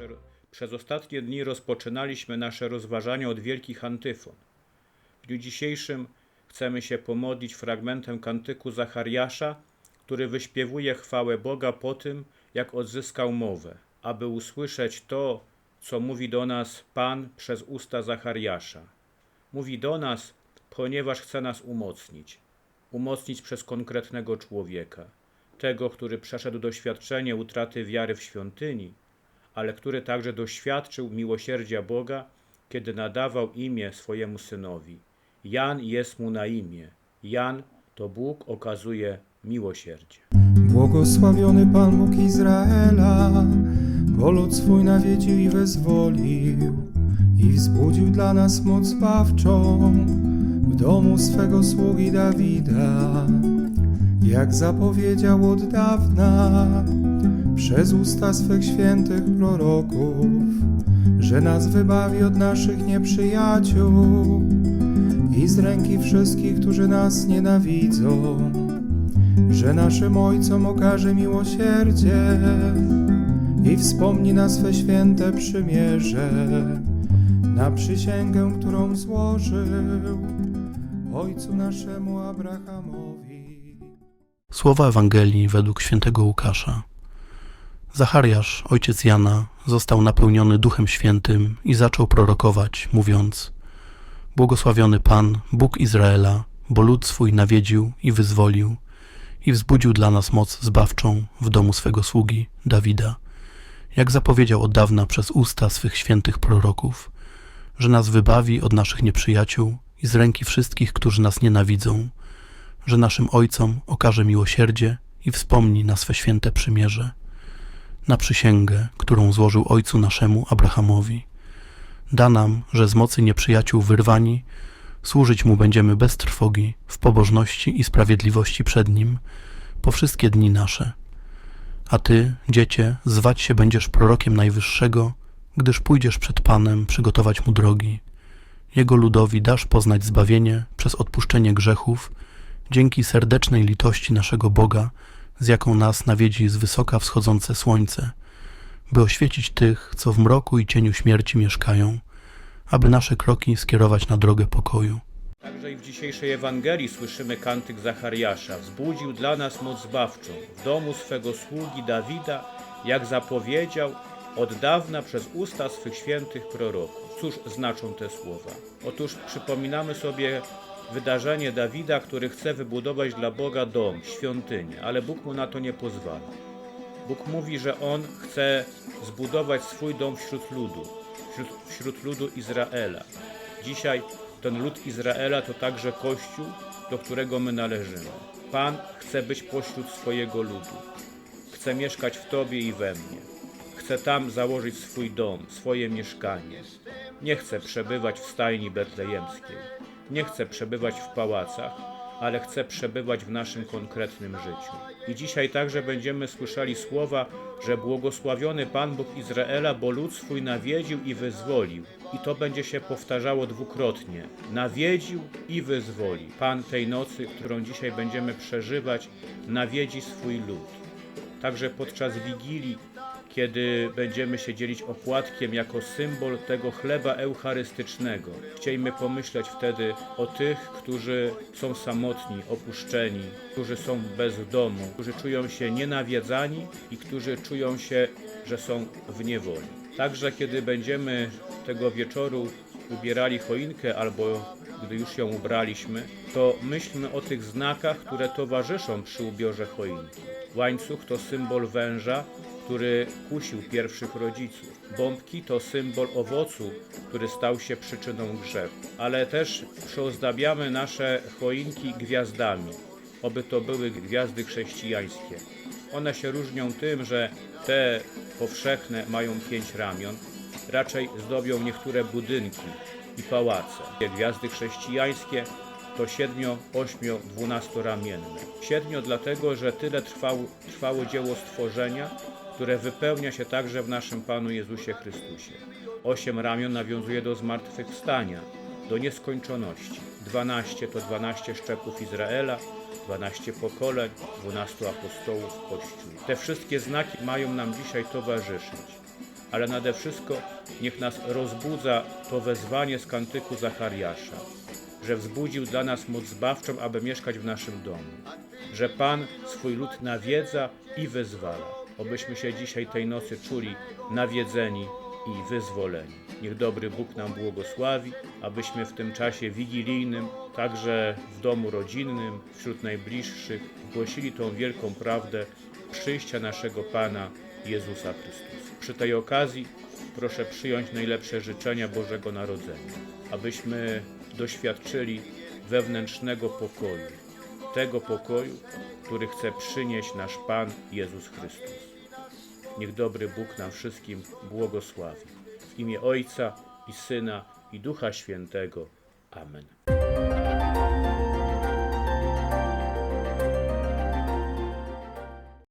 nasze, przez ostatnie dni rozpoczynaliśmy nasze rozważania od wielkich antyfon. W dniu dzisiejszym chcemy się pomodlić fragmentem kantyku Zachariasza, który wyśpiewuje chwałę Boga po tym, jak odzyskał mowę, aby usłyszeć to, co mówi do nas Pan przez usta Zachariasza. Mówi do nas, ponieważ chce nas umocnić. Umocnić przez konkretnego człowieka, tego, który przeszedł doświadczenie utraty wiary w świątyni, ale który także doświadczył miłosierdzia Boga, kiedy nadawał imię swojemu synowi. Jan jest mu na imię. Jan to Bóg okazuje miłosierdzie. Błogosławiony Pan Bóg Izraela, bo lud swój nawiedził i wyzwolił i wzbudził dla nas moc zbawczą w domu swego sługi Dawida, jak zapowiedział od dawna przez usta swych świętych proroków, że nas wybawi od naszych nieprzyjaciół i z ręki wszystkich, którzy nas nienawidzą że naszym Ojcom okaże miłosierdzie i wspomni na swe święte przymierze, na przysięgę, którą złożył Ojcu naszemu Abrahamowi. Słowa Ewangelii według świętego Łukasza. Zachariasz, ojciec Jana, został napełniony Duchem Świętym i zaczął prorokować, mówiąc: Błogosławiony Pan, Bóg Izraela, bo lud swój nawiedził i wyzwolił i wzbudził dla nas moc zbawczą w domu swego sługi Dawida, jak zapowiedział od dawna przez usta swych świętych proroków, że nas wybawi od naszych nieprzyjaciół i z ręki wszystkich, którzy nas nienawidzą, że naszym ojcom okaże miłosierdzie i wspomni na swe święte przymierze, na przysięgę, którą złożył ojcu naszemu Abrahamowi. Da nam, że z mocy nieprzyjaciół wyrwani, służyć mu będziemy bez trwogi, w pobożności i sprawiedliwości przed nim, po wszystkie dni nasze. A ty, dziecię, zwać się będziesz prorokiem Najwyższego, gdyż pójdziesz przed Panem przygotować mu drogi. Jego ludowi dasz poznać zbawienie przez odpuszczenie grzechów, dzięki serdecznej litości naszego Boga, z jaką nas nawiedzi z wysoka wschodzące słońce, by oświecić tych, co w mroku i cieniu śmierci mieszkają, aby nasze kroki skierować na drogę pokoju. Także i w dzisiejszej Ewangelii słyszymy kantyk Zachariasza. Wzbudził dla nas moc zbawczą w domu swego sługi Dawida, jak zapowiedział od dawna przez usta swych świętych proroków. Cóż znaczą te słowa? Otóż przypominamy sobie wydarzenie Dawida, który chce wybudować dla Boga dom, świątynię, ale Bóg mu na to nie pozwala. Bóg mówi, że on chce zbudować swój dom wśród ludu, wśród, wśród ludu Izraela. Dzisiaj ten lud Izraela to także Kościół, do którego my należymy. Pan chce być pośród swojego ludu. Chce mieszkać w Tobie i we mnie. Chce tam założyć swój dom, swoje mieszkanie. Nie chce przebywać w stajni betlejemskiej. Nie chce przebywać w pałacach, ale chce przebywać w naszym konkretnym życiu. I dzisiaj także będziemy słyszeli słowa, że błogosławiony Pan Bóg Izraela, bo lud swój nawiedził i wyzwolił. I to będzie się powtarzało dwukrotnie. Nawiedził i wyzwoli. Pan tej nocy, którą dzisiaj będziemy przeżywać, nawiedzi swój lud. Także podczas Wigilii, kiedy będziemy się dzielić opłatkiem jako symbol tego chleba eucharystycznego. Chcielibyśmy pomyśleć wtedy o tych, którzy są samotni, opuszczeni, którzy są bez domu, którzy czują się nienawiedzani i którzy czują się, że są w niewoli. Także kiedy będziemy tego wieczoru ubierali choinkę albo gdy już ją ubraliśmy, to myślmy o tych znakach, które towarzyszą przy ubiorze choinki. Łańcuch to symbol węża, który kusił pierwszych rodziców. Bombki to symbol owocu, który stał się przyczyną grzechu. Ale też przyozdabiamy nasze choinki gwiazdami, oby to były gwiazdy chrześcijańskie. One się różnią tym, że te powszechne mają pięć ramion, raczej zdobią niektóre budynki i pałace. Gwiazdy chrześcijańskie to siedmio, ośmio, dwunastoramienne. Siedmio dlatego, że tyle trwało dzieło stworzenia, które wypełnia się także w naszym Panu Jezusie Chrystusie. Osiem ramion nawiązuje do zmartwychwstania, do nieskończoności. Dwanaście to dwanaście szczepów Izraela, dwanaście pokoleń, dwunastu apostołów Kościół. Te wszystkie znaki mają nam dzisiaj towarzyszyć. ale nade wszystko niech nas rozbudza to wezwanie z kantyku Zachariasza, że wzbudził dla nas moc zbawczą, aby mieszkać w naszym domu, że Pan swój lud nawiedza i wyzwala. Obyśmy się dzisiaj tej nocy czuli nawiedzeni i wyzwoleni. Niech dobry Bóg nam błogosławi, abyśmy w tym czasie wigilijnym, także w domu rodzinnym, wśród najbliższych, głosili tą wielką prawdę przyjścia naszego Pana Jezusa Chrystusa. Przy tej okazji proszę przyjąć najlepsze życzenia Bożego Narodzenia, abyśmy doświadczyli wewnętrznego pokoju, tego pokoju, który chce przynieść nasz Pan Jezus Chrystus. Niech dobry Bóg nam wszystkim błogosławi. W imię Ojca i Syna i Ducha Świętego. Amen.